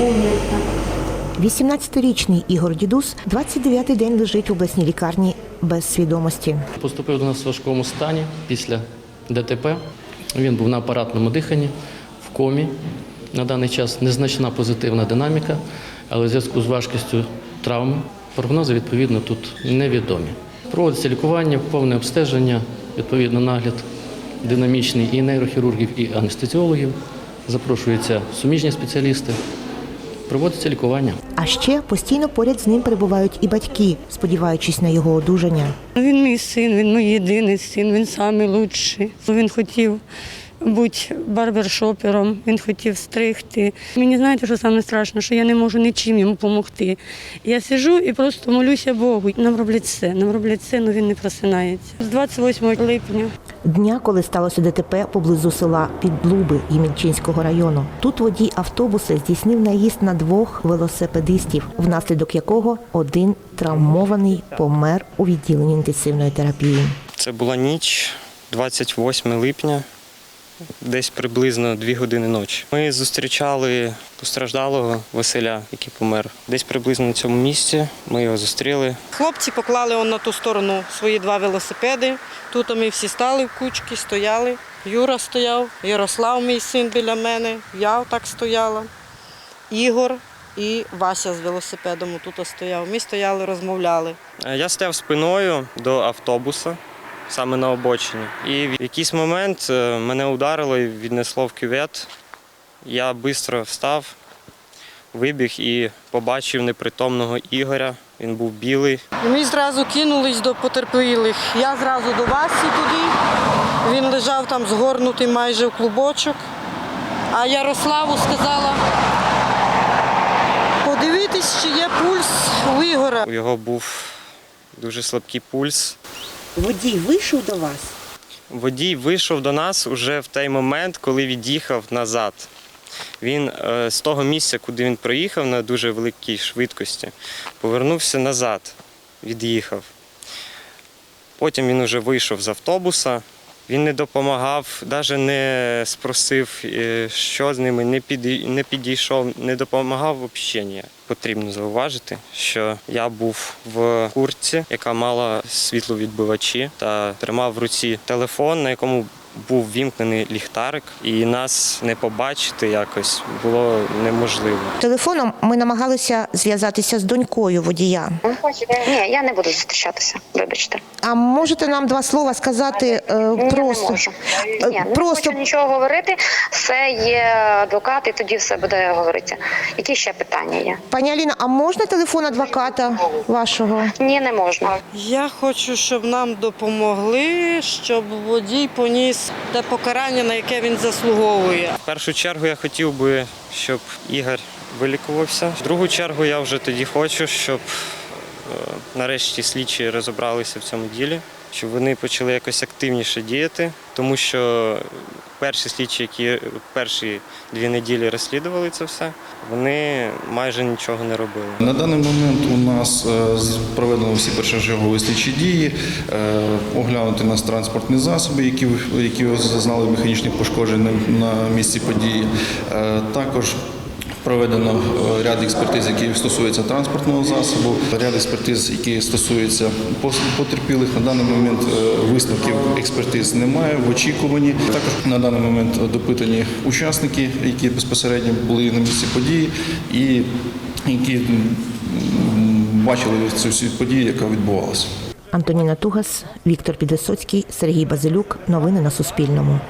Умніця. 18-річний Ігор Дідус 29-й день лежить в обласній лікарні без свідомості. Поступив до нас в важкому стані після ДТП. Він був на апаратному диханні, в комі. На даний час незначна позитивна динаміка, але в зв'язку з важкістю травми прогнози відповідно тут невідомі. Проводиться лікування, повне обстеження, відповідно нагляд динамічний і нейрохірургів, і анестезіологів. Запрошуються суміжні спеціалісти. Проводиться лікування. А ще постійно поряд з ним перебувають і батьки, сподіваючись на його одужання. Він мій син, він мій єдиний син, він найкращий. Він хотів бути барбершопером, він хотів стригти. Мені знаєте, що саме страшно, що я не можу нічим йому допомогти. Я сиджу і просто молюся Богу. Нам роблять все, нам роблять все, але він не просинається. З 28 липня Дня, коли сталося ДТП поблизу села Підблуби Ємільчинського району. Тут водій автобуса здійснив наїзд на двох велосипедистів, внаслідок якого один травмований помер у відділенні інтенсивної терапії. Це була ніч, 28 липня, десь приблизно 2 години ночі. Ми зустрічали постраждалого Василя, який помер. Десь приблизно на цьому місці. Ми його зустріли. Хлопці поклали он на ту сторону свої два велосипеди. Тут ми всі стали в кучки, стояли. Юра стояв, Ярослав, мій син біля мене, я так стояла, Ігор і Вася з велосипедом тут стояв. Ми стояли, розмовляли. Е, Я стояв спиною до автобуса, саме на обочині. І в якийсь момент е, мене ударило і віднесло в кювет. Я швидко встав, вибіг і побачив непритомного Ігоря. Він був білий. Ми зразу кинулись до потерпілих. Я зразу до Васі туди. Він лежав там згорнутий майже в клубочок. А Ярославу сказала, подивитись, чи є пульс у Ігора. У його був дуже слабкий пульс. Водій вийшов до вас. Водій вийшов до нас уже в той момент, коли від'їхав назад. Він е, з того місця, куди він проїхав на дуже великій швидкості, повернувся назад, від'їхав. Потім він вже вийшов з автобуса. Він не допомагав, навіть не спросив, е, що з ними, не, підійшов, не допомагав взагалі ніяк. Потрібно зауважити, що я був в куртці, яка мала світловідбивачі, та тримав в руці телефон, на якому був вімкнений ліхтарик, і нас не побачити якось було неможливо. Телефоном ми намагалися зв'язатися з донькою водія. Ні, я не буду зустрічатися, вибачте. А можете нам два слова сказати е, Ні, просто? не можу. Е, Ні, не просто хочу нічого говорити. Все є адвокат, і тоді все буде говоритися. Які ще питання є? пані Аліна, а можна телефон адвоката вашого? Ні, не можна. Я хочу, щоб нам допомогли, щоб водій поніс те покарання, на яке він заслуговує. В першу чергу я хотів би, щоб Ігор вилікувався. В другу чергу я вже тоді хочу, щоб е, нарешті слідчі розібралися в цьому ділі, щоб вони почали якось активніше діяти, тому що перші слідчі, які перші дві неділі розслідували це все, вони майже нічого не робили. На даний момент у нас е, проведено всі першочергові слідчі дії, е, оглянути нас транспортні засоби, які, які зазнали механічних пошкоджень на, місці події. Е, Також Проведено е, ряд експертиз, які стосуються транспортного засобу, ряд експертиз, які стосуються потерпілих. На даний момент е, висновків експертиз немає в очікуванні. Також на даний момент допитані учасники, які безпосередньо були на місці події, і які бачили цю подію, яка відбувалася. Антоніна Тугас, Віктор Підвисоцький, Сергій Базилюк. Новини на Суспільному.